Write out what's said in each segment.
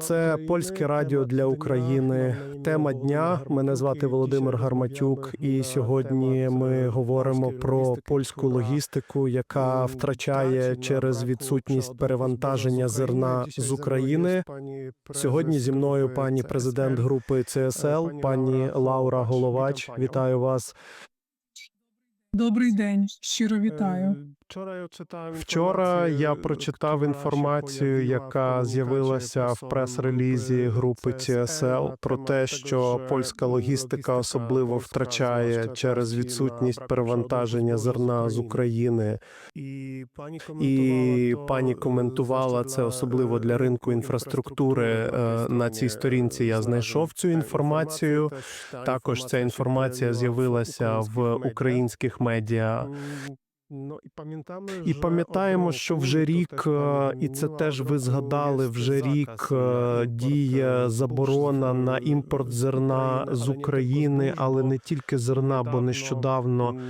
Це польське радіо для України. Тема дня. Мене звати Володимир Гарматюк, і сьогодні ми говоримо про польську логістику, яка втрачає через відсутність перевантаження зерна з України. Сьогодні зі мною пані президент групи ЦСЛ, пані Лаура Головач. Вітаю вас. Добрий день, щиро вітаю. Вчора я прочитав інформацію, яка з'явилася в прес-релізі групи CSL про те, що польська логістика особливо втрачає через відсутність перевантаження зерна з України. І пані коментувала це особливо для ринку інфраструктури. Е, На цій сторінці я знайшов цю інформацію. Також ця інформація з'явилася в українських медіа. І пам'ятаємо, що вже рік, е, і це теж ви згадали, вже рік е, діє заборона на імпорт зерна з України, але не тільки зерна, бо нещодавно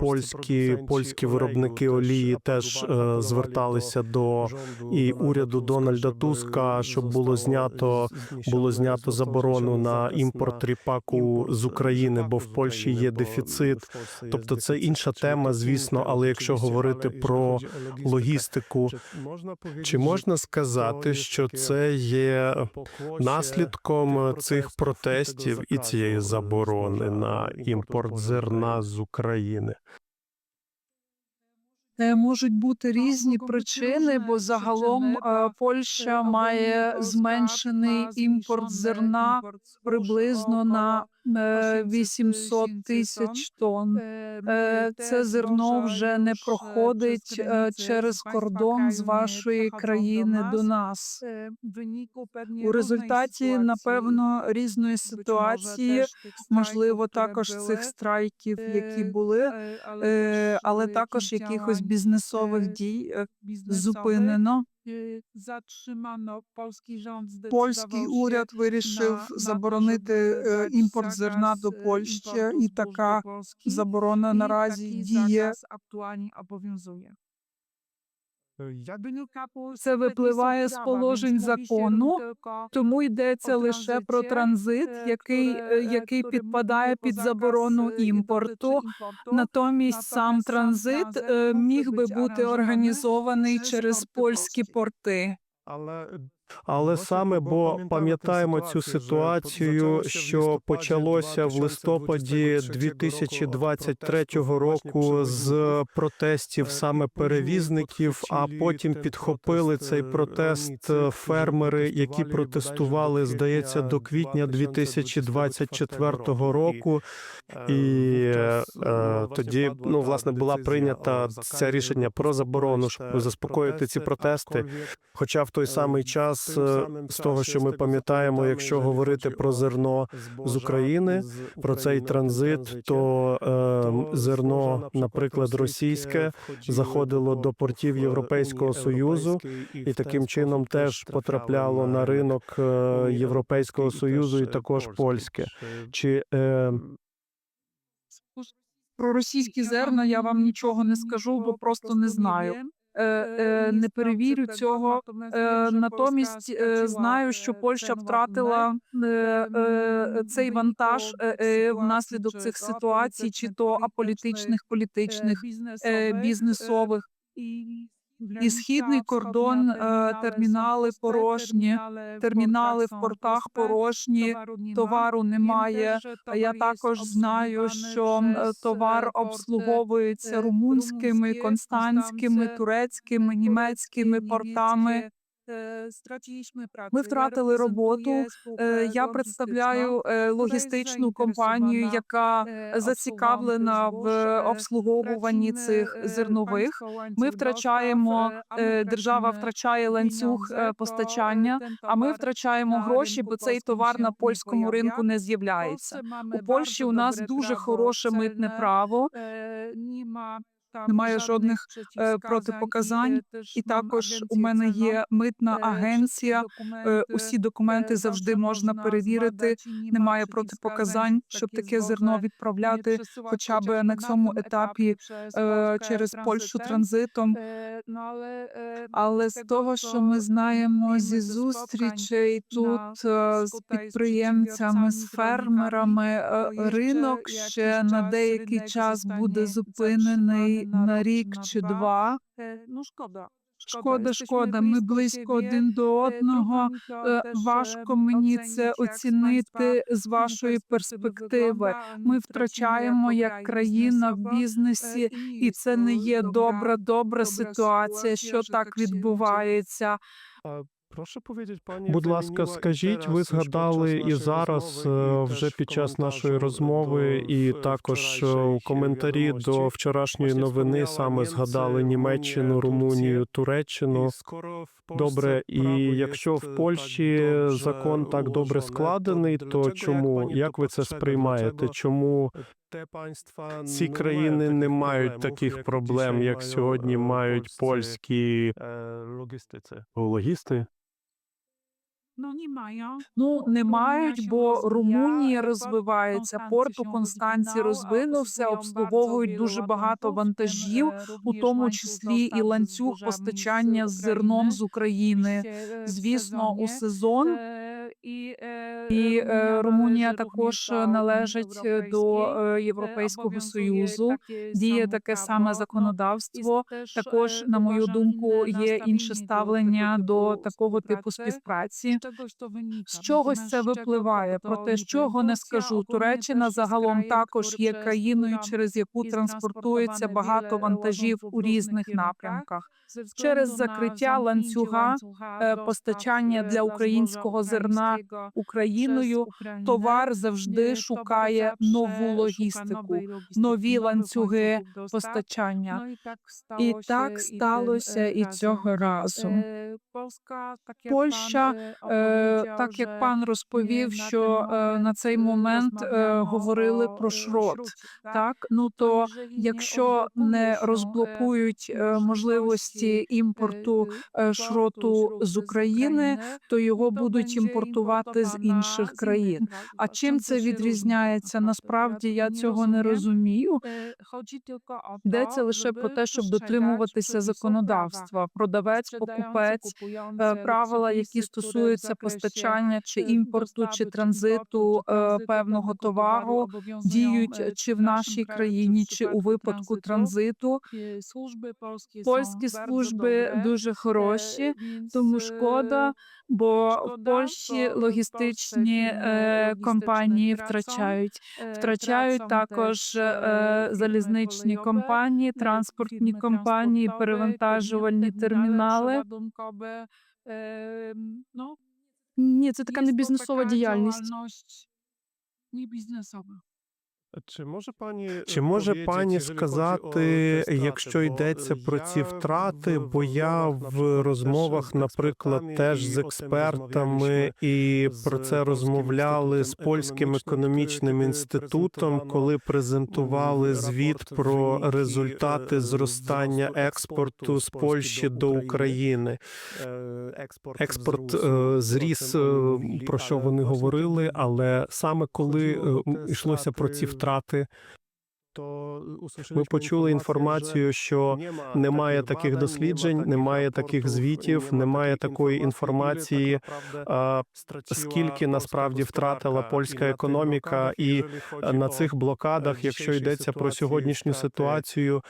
польські польські виробники олії теж е, зверталися до і уряду Дональда Туска, щоб було знято було знято заборону на імпорт ріпаку з України, бо в Польщі є дефіцит. Тобто це інша тема, звісно. Але якщо говорити про логістику, чи можна сказати, що це є наслідком цих протестів і цієї заборони на імпорт зерна з України? Е, Можуть бути різні причини, бо загалом е, Польща має зменшений імпорт зерна приблизно на 800 тисяч тонн. Е, Це зерно вже не проходить е, через кордон з вашої країни до нас. У результаті, напевно, різної ситуації, можливо, також цих страйків, які були, е, але також якихось бізнесових дій е, зупинено. Zatrzymano polski rząd Польський уряд вирішив заборонити е, імпорт зерна до Польщі, і така заборона наразі діє. Актуальnie. Це випливає з положень закону, тому йдеться лише про транзит, який, е, який підпадає під заборону імпорту. Натомість сам транзит е, міг би бути організований через польські порти. Але саме бо пам'ятаємо цю ситуацію, що почалося в листопаді 2023 року з протестів саме перевізників, а потім підхопили цей протест фермери, які протестували, здається, до квітня 2024 року. І е, е, тоді ну власне була прийнята це рішення про заборону, щоб заспокоїти ці протести. Хоча в той самий час, е, з того, що ми пам'ятаємо, якщо говорити про зерно з України, про цей транзит, то е, зерно, наприклад, російське, заходило до портів Європейського союзу, і таким чином теж потрапляло на ринок е, Європейського союзу, і також польське. Чи е, Про російські зерна я вам нічого не скажу, бо просто не знаю. Е, е, Не перевірю цього. Е, Натомість знаю, що Польща втратила цей вантаж внаслідок цих ситуацій, чи то аполітичних, політичних, бізнесових. І східний кордон, е, термінали порожні, термінали в портах порожні, товару немає. А я також знаю, що е, товар обслуговується румунськими, констанськими, турецькими, німецькими портами. Ми втратили роботу. Е, Я представляю е, логістичну компанію, яка зацікавлена в обслуговуванні цих зернових. Ми втрачаємо е, держава втрачає ланцюг е, постачання, а ми втрачаємо гроші, бо цей товар на польському ринку не з'являється. У Польщі у нас дуже хороше митне право. Немає жодних е, протипоказань. І також у мене є митна агенція. е, Усі документи завжди можна перевірити. Немає протипоказань, щоб таке зерно відправляти, хоча б на цьому етапі е, через Польщу транзитом. Але з того, що ми знаємо зі зустрічей тут е, з підприємцями, з фермерами, е, ринок ще на деякий час буде зупинений на рік чи два. Ну шкода. Шкода, шкода. Ми близько один до одного. Е, Важко мені це оцінити з вашої перспективи. Ми втрачаємо як країна в бізнесі, і це не є добра, добра ситуація, що так відбувається. Прошу powiedzieć, пані Будь ласка, скажіть, ви згадали і зараз, е, вже під час нашої розмови, і також е, у коментарі до вчорашньої новини саме згадали Німеччину, Румунію, Туреччину. Добре, і якщо в Польщі закон так добре складений, то чому як ви це сприймаєте? Чому ці країни не мають таких проблем, як сьогодні мають польські логістиці? логісти? Ну не mają. Ну не мають, бо Румунія розвивається, розвивається. Порт у Констанці розвинувся, обслуговують дуже багато вантажів, у тому числі і ланцюг постачання з зерном з України. Звісно, у сезон І, і е, Румунія також належить до е, Європейського союзу. Діє таке саме законодавство. Також, на мою думку, є інше ставлення до такого типу співпраці. З чогось це випливає. Проте, з чого не скажу, Туреччина загалом також є країною, через яку транспортується багато вантажів у різних напрямках. Через закриття ланцюга е, постачання для українського зерна Україною товар завжди шукає нову логістику, нові ланцюги постачання. І так сталося і цього разу. Польща, Е, так як пан розповів, що е, на цей момент е, говорили про шрот. Так, ну то якщо не розблокують е, можливості імпорту е, шроту з України, то його будуть імпортувати з інших країн. А чим це відрізняється? Насправді я цього не розумію. Йдеться лише про те, щоб дотримуватися законодавства. Продавець, покупець, е, правила, які стосуються постачання чи імпорту, чи транзиту е, певного товару, діють чи в нашій країні, чи у випадку транзиту. Польські служби дуже хороші, тому шкода, бо в Польщі логістичні е, компанії втрачають. Втрачають також е, залізничні компанії, транспортні компанії, перевантажувальні термінали. Ну, Ні, це така не бізнесова діяльність. Не бізнесова. Чи може пані Чи може пані сказати, якщо йдеться про ці втрати? Бо я в розмовах, наприклад, теж з експертами і про це розмовляли з польським економічним інститутом, коли презентували звіт про результати зростання експорту з Польщі до України. Експорт е, зріс, е, про що вони говорили, але саме коли е, йшлося про ці втрати, втрати ми почули інформацію, що немає таких досліджень, немає таких звітів, немає такої інформації, скільки насправді втратила польська економіка, і на цих блокадах, якщо йдеться про сьогоднішню ситуацію,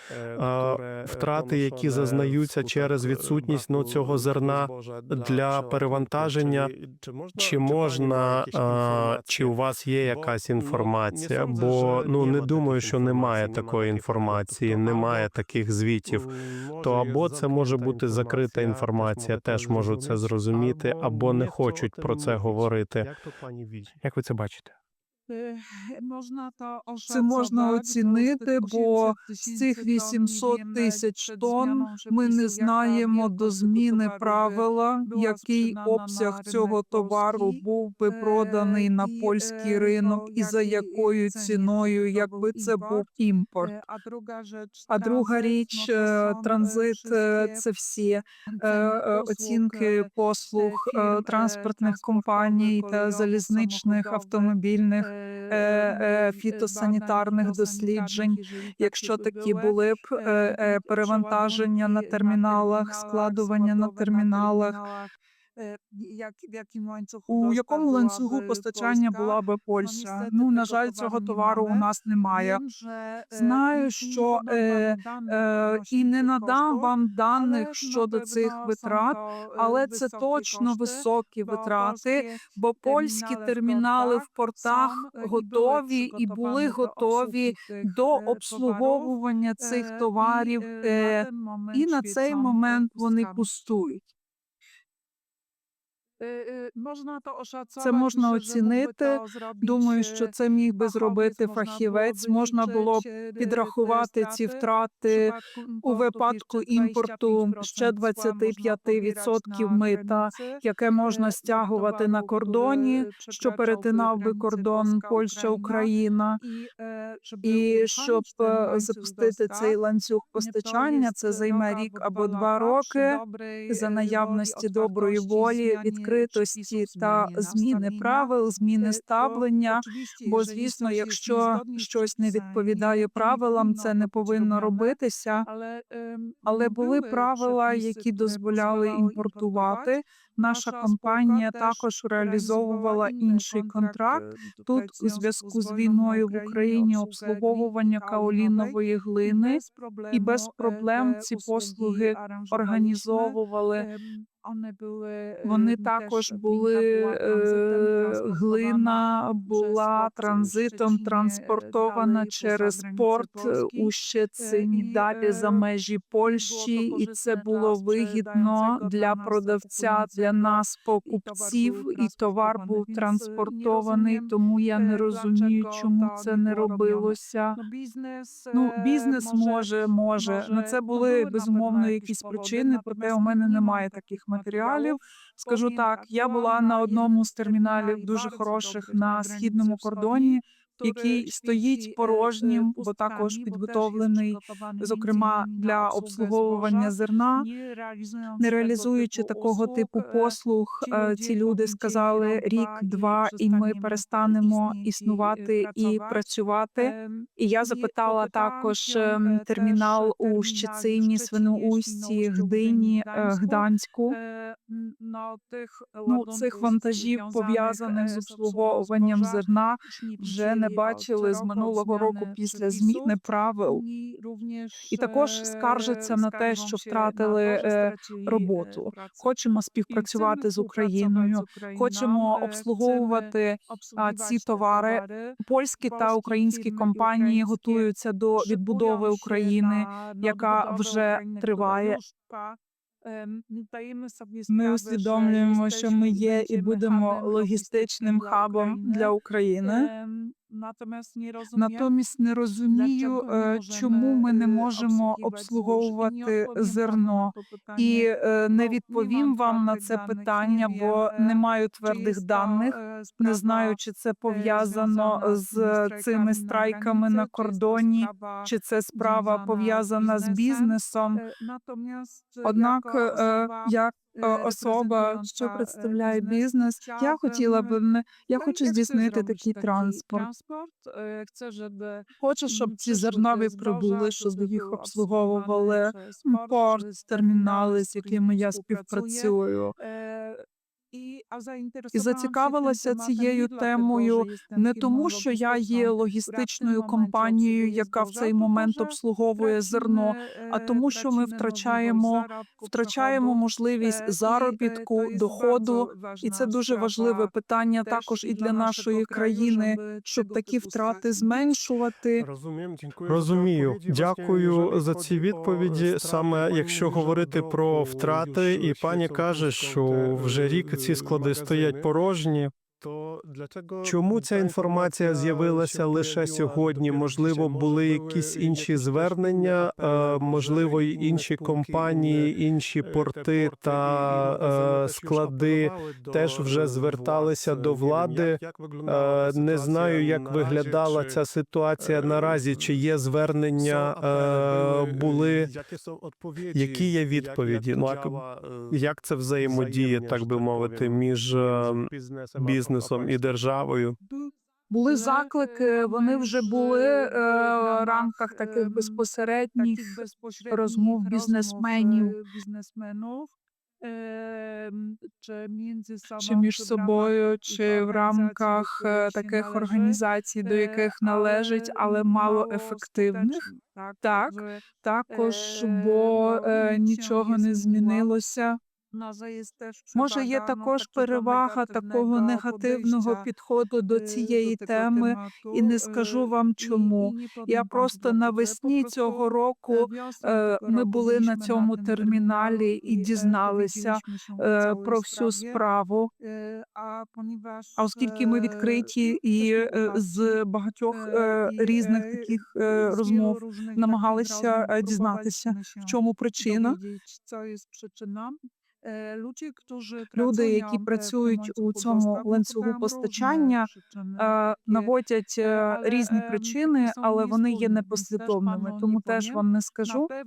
втрати, які зазнаються через відсутність ну, цього зерна для перевантаження, чи можна, чи у вас є якась інформація? Бо ну не думаю, що немає такої інформації, немає таких звітів. То або це може бути закрита інформація, теж можу це зрозуміти, або не хочуть про це говорити. Як ви це бачите? Е, Це можна оцінити, бо з цих tysięcy 800 тисяч przed тонн ми не знаємо до зміни правила, який обсяг цього товару був би е, проданий на польський е, ринок, і за якою ціною, якби це був імпорт. Е, А друга річ, е, e, транзит е, це всі е, е, оцінки е, послуг е, е, транспортних компаній та залізничних автомобільних е, е, е, фітосанітарних досліджень. Якщо такі були, б е, е, е, перевантаження на терміналах, складування на терміналах, w у якому ланцюгу постачання була би Польща? Ну на жаль, цього товару у нас немає. E, Знаю, що е, е, і не надам вам даних щодо цих витрат, але це точно високі витрати, бо польські термінали в портах готові і були готові до обслуговування цих Е, товарів, і, е, е, на і на цей момент вони пустують. Е, е, Можна то Це можна оцінити. Думаю, е, що це міг би зробити фахівець. Можна було б е, підрахувати ці втрати у випадку імпорту ще 25% мита, яке можна стягувати на кордоні, що перетинав би кордон Польща-Україна. І щоб е, запустити цей ланцюг постачання, це займе рік або два роки за наявності доброї волі, відкритості та зміни правил, зміни ставлення. Бо, звісно, якщо щось не відповідає правилам, це не повинно робитися. Але, ем, були правила, які дозволяли імпортувати. Наша компанія також реалізовувала інший контракт. Тут у зв'язку з війною в Україні обслуговування каолінової глини і без проблем е, ці послуги організовували. Вони також були е, глина була транзитом транспортована через порт е, у Щецині далі за межі Польщі, і це було вигідно для продавця, для нас, покупців, і товар був транспортований. Тому я не розумію, чому це не робилося. бізнес, Ну, бізнес може, може. Ну, це були безумовно якісь причини, проте у мене немає таких матеріалів. Скажу так, я була на одному з терміналів дуже хороших на східному кордоні, який стоїть порожнім, бо також підготовлений, зокрема для обслуговування зерна. Не реалізуючи такого типу послуг, е, ці люди сказали рік-два, і ми перестанемо існувати і працювати. І я запитала також ем, термінал у Щецині, Свиноусті, Гдині, е, Гданську. Ну, цих вантажів пов'язаних з обслуговуванням зерна вже не бачили з минулого року після зміни правил. І також скаржаться на те, що втратили е, роботу. Хочемо співпрацювати з Україною, хочемо обслуговувати ці товари. Польські та українські компанії готуються до відбудови України, яка вже триває. Ми усвідомлюємо, що ми є і будемо логістичним хабом для України. Натомість не розумію, е, чому ми не можемо обслуговувати зерно. І е, не відповім вам на це питання, бо не маю твердих даних. Не знаю, чи це пов'язано з цими страйками на кордоні, чи це справа пов'язана з бізнесом. Однак, е, як е, особа, що представляє бізнес, я хотіла б не я хочу здійснити такий транспорт. Хочу, щоб ці зернові прибули, щоб їх обслуговували порт, термінали, з якими я співпрацюю. І зацікавилася цією темою Не тому, що я є логістичною компанією, яка в цей момент обслуговує зерно, а тому, що ми втрачаємо втрачаємо можливість заробітку, доходу, і це дуже важливе питання також і для нашої країни, щоб такі втрати зменшувати. Розумію, дякую. Дякую за ці відповіді. Саме якщо говорити про втрати, і пані каже, що вже рік ці склади стоять порожні. Чому ця інформація з'явилася лише сьогодні? Можливо, були якісь інші звернення, е, можливо, й інші компанії, інші порти та е, склади теж вже зверталися до влади. Е, Не знаю, як виглядала ця ситуація наразі. Чи є звернення, е, були які є відповіді? Ну, як- це взаємодіє, так би мовити, між е, бізнесом і державою? Були заклики, вони вже були е, в рамках таких безпосередніх розмов бізнесменів. Чи між собою, чи в рамках е, таких організацій, до яких належить, але мало ефективних. Так, також, бо е, нічого не змінилося. Може, є також перевага такого негативного підходу до цієї теми, і не скажу вам чому. Я просто навесні цього року е, ми були на цьому терміналі і дізналися е, про всю справу. А оскільки ми відкриті і е, з багатьох е, різних таких е, розмов намагалися е, дізнатися, в чому причина. Люди, які працюють у цьому ланцюгу постачання, е, наводять е, різні ем, причини, але вони є непослідовними. Тому теж вам не скажу. Е,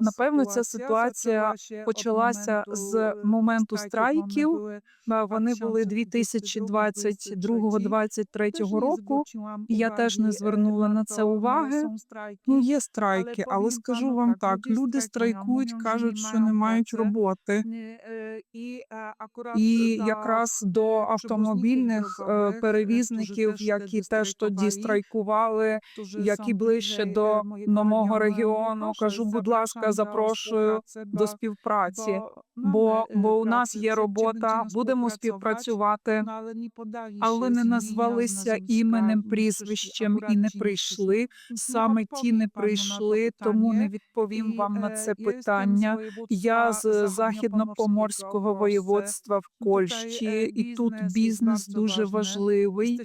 Напевно, ця ситуація почалася з моменту страйків. Е, Вони були 2022-2023 року. і Я теж не звернула на це уваги. Ну, є страйки, але скажу вам так: люди страйкують, кажуть, що не мають роботи. І якраз до автомобільних е, перевізників, які теж тоді страйкували, які ближче до мого регіону, кажу, будь ласка, запрошую до співпраці. Бо бо у нас є робота, будемо співпрацювати, але не назвалися іменем, прізвищем і не прийшли. Саме ті не прийшли, тому не відповім вам на це питання. Я з західно-поморського воєводства в Польщі, і тут бізнес дуже важливий.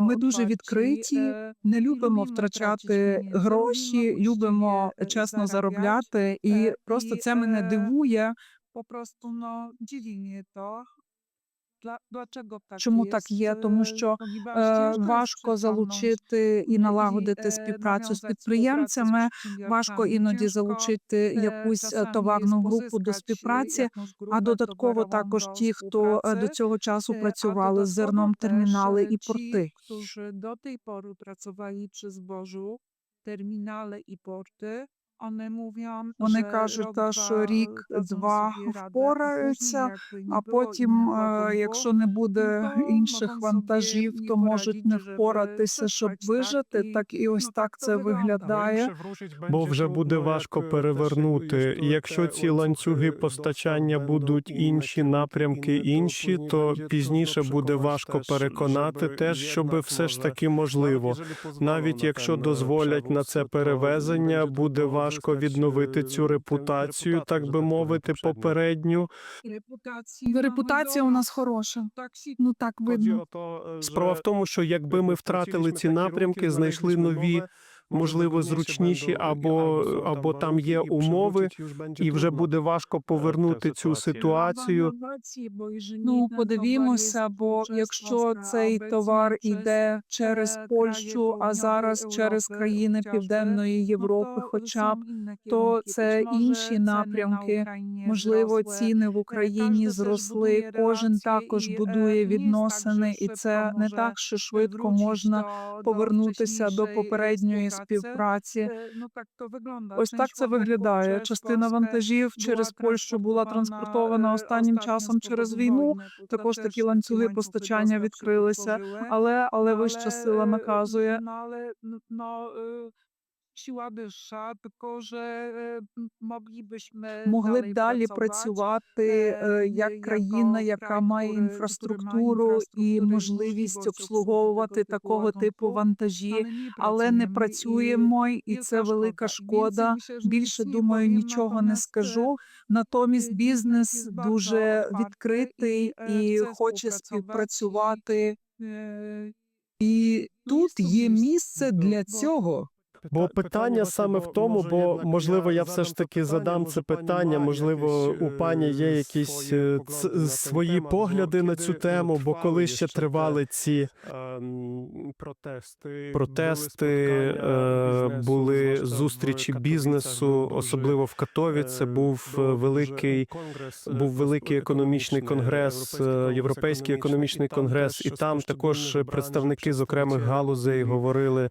Ми дуже відкриті, не любимо втрачати гроші, любимо чесно заробляти, і просто це мене дивує. Po prostu no dziwi mnie to. Чому так є? Тому що е, важко залучити і налагодити е, співпрацю з підприємцями. Важко іноді залучити е, якусь е, товарну групу до співпраці. А додатково також ті, хто е, до цього часу Е, працювали з зерном термінали е, і порти. pory pracowali przy zbożu, terminale i porty, one mówią, Вони кажуть, та що рік, два впораються, а потім, е, якщо не буде інших вантажів, то можуть не впоратися, щоб вижити. Так і ось ну, так так це виглядає. Бо вже буде важко перевернути. Якщо ці ланцюги постачання будуть інші напрямки інші, то пізніше буде важко переконати теж, щоб все ж таки можливо. Навіть якщо дозволять на це перевезення, буде важко відновити цю репутацію, так би мовити, попередню. Репутація у нас хороша. Ну так видно. Справа в тому, що якби ми втратили ці напрямки, знайшли нові, можливо, зручніші, або або там є умови, і вже буде важко повернути цю ситуацію. Ну, подивімося, бо якщо цей товар іде через Польщу, а зараз через країни Південної Європи, хоча б то це інші напрямки. Можливо, ціни в Україні зросли. Кожен також будує відносини, і це не так, що швидко можна повернутися до попередньої співпраці. Ось так це виглядає. Частина вантажів через Польщу була транспортована останнім часом через війну. Також такі ланцюги постачання відкрилися, але але вища сила наказує. Moglibyśmy Могли б далі працювати е, е, як країна, яка має інфраструктуру і можливість обслуговувати такого типу вантажі, але не працюємо. І це велика шкода. Більше думаю, нічого не скажу. Натомість е, бізнес дуже відкритий і, е, хоче співпрацювати. Е, І тут є місце для цього. Бо питання саме в тому, бо можливо я все ж таки задам це питання. Можливо, у пані є якісь е, свої погляди на цю тему. Бо коли ще тривали ці протести, протести, е, були зустрічі бізнесу, особливо в Катові. Це був е, великий був великий економічний конгрес, е, європейський економічний конгрес, і там також представники з окремих галузей говорили,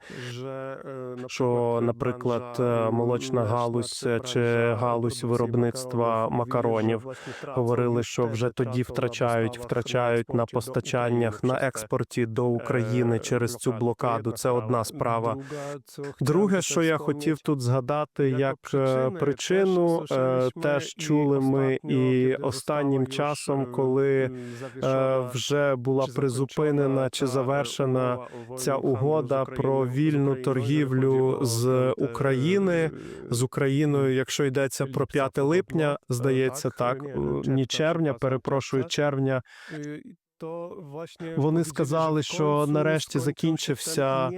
що, наприклад, е, молочна галузь е, чи галузь виробництва макаронів говорили, що вже тоді втрачають, втрачають на постачаннях на експорті до України через цю блокаду. Це одна справа. Друге, що я хотів тут згадати, як е, причину, теж чули ми і останнім часом, коли вже була призупинена чи завершена ця угода про вільну торгівлю з України з Україною, якщо йдеться про 5 липня, здається, так ні червня, перепрошую, червня. Вони сказали, що нарешті закінчився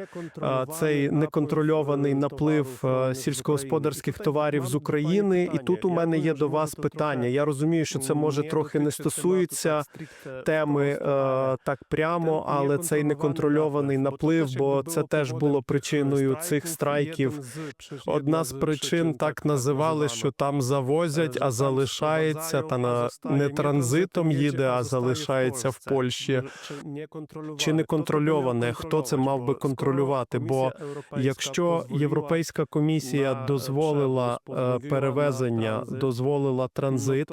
цей неконтрольований наплив е, сільськогосподарських товарів з України. І тут у мене є до вас питання. Я розумію, що це може трохи не стосується теми е, так прямо, але цей неконтрольований наплив, бо це теж було причиною цих страйків. Одна з причин так називали, що там завозять, а залишається та на не транзитом їде, а залишається в Польщі. Чи не контрольоване? Хто це мав би контролювати? Бо якщо Європейська комісія дозволила е, перевезення, дозволила транзит,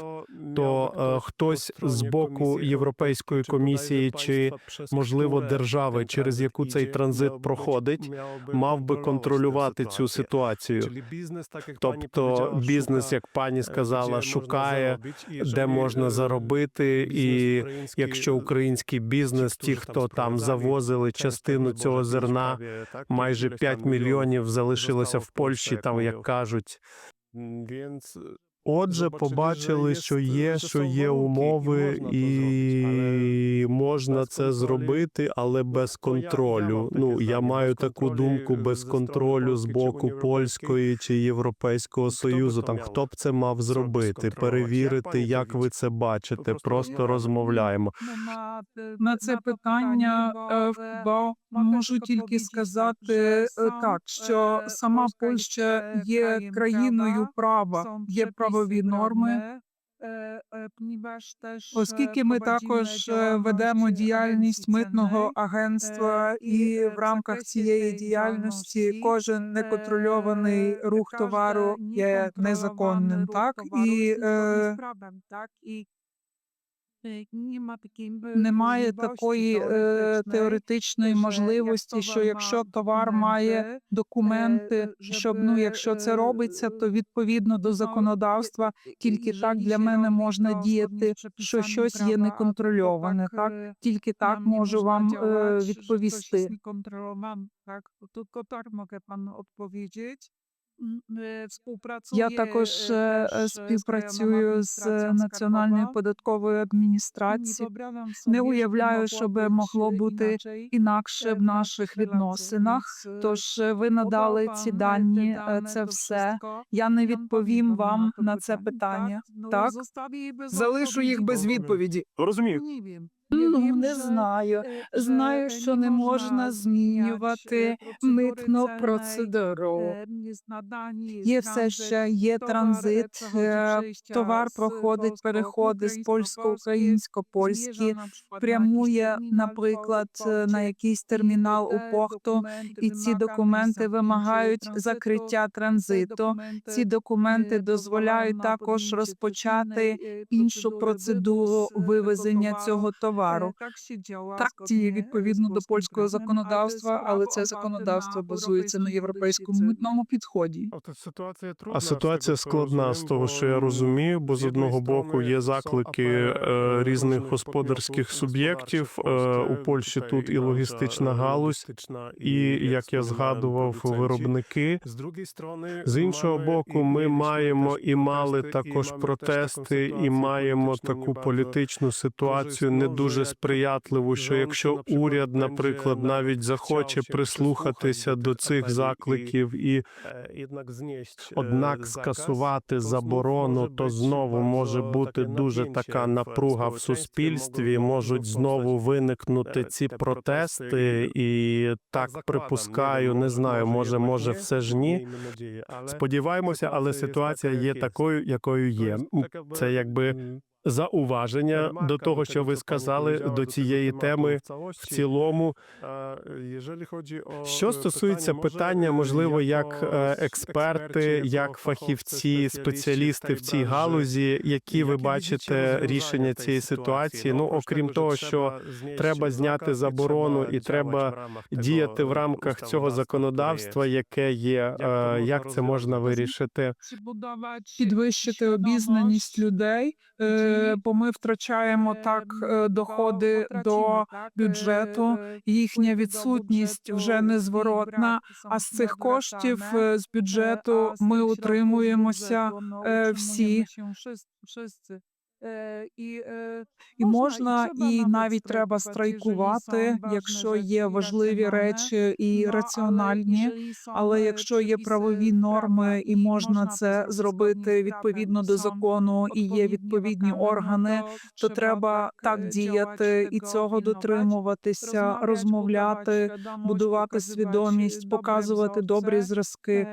то е, хтось з боку Європейської комісії чи можливо держави, через яку цей транзит проходить, мав би контролювати цю ситуацію. Тобто бізнес, як пані сказала, шукає, де можна заробити, і якщо український бізнес, ті, хто там завозили частину цього зерна, майже 5 мільйонів залишилося в Польщі, там як кажуть. Отже, побачили, що є, що є умови, і можна це зробити, але без контролю. Ну я маю таку думку без контролю з боку польської чи європейського союзу. Там хто б це мав зробити, перевірити, як ви це бачите. Просто розмовляємо. На це питання е, можу тільки сказати е, так, що сама Польща є країною права, є правові норми. Оскільки ми також е, ведемо діяльність митного агентства, і в рамках цієї діяльності кожен неконтрольований рух товару є незаконним, так і е, немає такої е, теоретичної можливості, що якщо товар має документи, щоб ну, якщо це робиться, то відповідно до законодавства тільки так для мене можна діяти, що щось є неконтрольоване. Так тільки так можу вам е, відповісти. Так, tylko tak mogę panu odpowiedzieć. Я також е, е, е, з співпрацюю з Національною податковою адміністрацією. Не уявляю, щоб могло бути інакше в наших відносинах. Тож ви надали ці дані, це все. Я не відповім вам на це питання. Так? Залишу їх без відповіді. Розумію. Ну, не знаю. Знаю, що не можна змінювати митну процедуру. Є все ще є транзит, е, товар проходить переходи з польсько-українсько-польські, прямує, наприклад, е, на якийсь термінал у порту, і ці документи вимагають закриття транзиту. Ці документи дозволяють також розпочати іншу процедуру вивезення цього товару. Товару. Так діє відповідно до польського законодавства, але це законодавство базується на європейському митному підході. А ситуація складна з того, що я розумію, бо з одного боку є заклики е, різних господарських суб'єктів. Е, у Польщі тут і логістична галузь, і як я згадував, виробники. З іншого боку, ми маємо і мали також протести, і маємо таку політичну ситуацію не дуже сприятливу. Що якщо уряд, наприклад, навіть захоче прислухатися до цих закликів і однак скасувати заборону, то знову може бути дуже така напруга в суспільстві. Можуть знову виникнути ці протести, і так припускаю, не знаю, може, може, все ж ні. Сподіваємося, але ситуація є такою, якою є. Це якби зауваження до того, що ви сказали до цієї теми в цілому. Що стосується питання, можливо, як е, експерти, як фахівці, спеціалісти в цій галузі, які ви бачите рішення цієї ситуації? Ну окрім того, що треба зняти заборону і треба діяти в рамках цього законодавства, яке є, е, як це можна вирішити? Підвищити обізнаність людей, е, бо ми втрачаємо так е, доходи до бюджету. Їхня відсутність вже незворотна. А з цих коштів е, з бюджету ми утримуємося е, всі. І, І можна, і навіть треба страйкувати, якщо є важливі речі і раціональні. Але якщо є правові норми і можна це зробити відповідно до закону, і є відповідні органи, то треба так діяти і цього дотримуватися, розмовляти, будувати свідомість, показувати добрі зразки.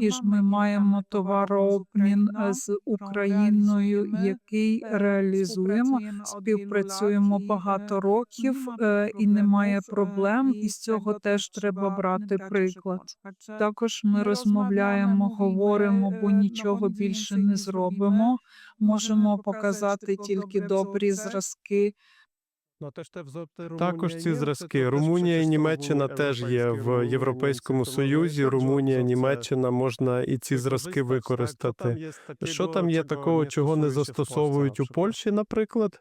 І ж ми маємо товарообмін е, з Україною, який реалізуємо. Співпрацюємо багато років е, і немає проблем. І з цього теж треба брати приклад. Також ми розмовляємо, говоримо, бо нічого більше не зробимо. Можемо показати тільки добрі зразки. Також ці зразки. Румунія і Німеччина теж є в Європейському Союзі. Румунія, Німеччина можна і ці зразки використати. Що там є такого, чого не застосовують у Польщі, наприклад?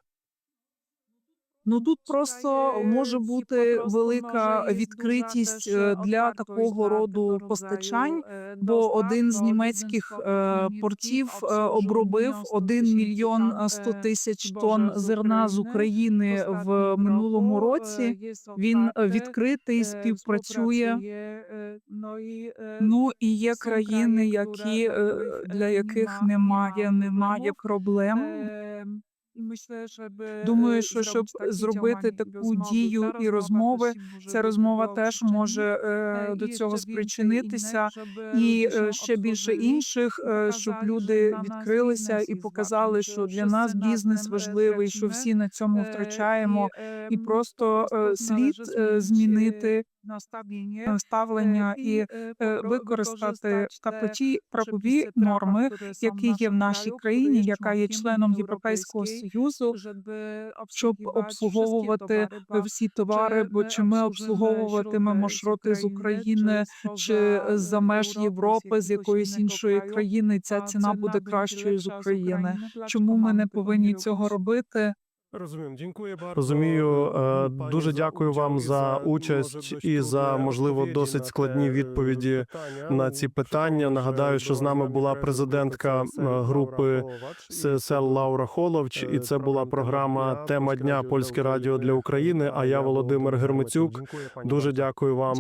Ну тут просто може бути велика відкритість е, для такого роду постачань. Бо один з німецьких е, портів е, обробив 1 мільйон е, 100 тисяч тонн зерна з України в минулому році. Він е, відкритий, співпрацює. Ну і є країни, які е, для яких немає, немає проблем. Думаю, що щоб зробити таку дію і розмови, Ця розмова теж може до цього спричинитися, і ще більше інших, щоб люди відкрилися і показали, що для нас бізнес важливий, що всі на цьому втрачаємо, і просто е, слід змінити е, ставлення і е, використати такі правові норми, які є в нашій країні, яка є членом Європейського союзу, щоб обслуговувати всі товари, бо чи ми обслуговуватимемо шроти з України чи з-за меж Європи, з якоїсь іншої країни, ця ціна буде кращою з України. Чому ми не повинні цього робити? Розумію, е, дуже дякую вам за участь і за можливо досить складні відповіді на ці питання. Нагадаю, що з нами була президентка е, групи ССЛ Лаура Холовч, і це була програма Тема дня Польське Радіо для України. А я Володимир Гермицюк. Дуже дякую вам.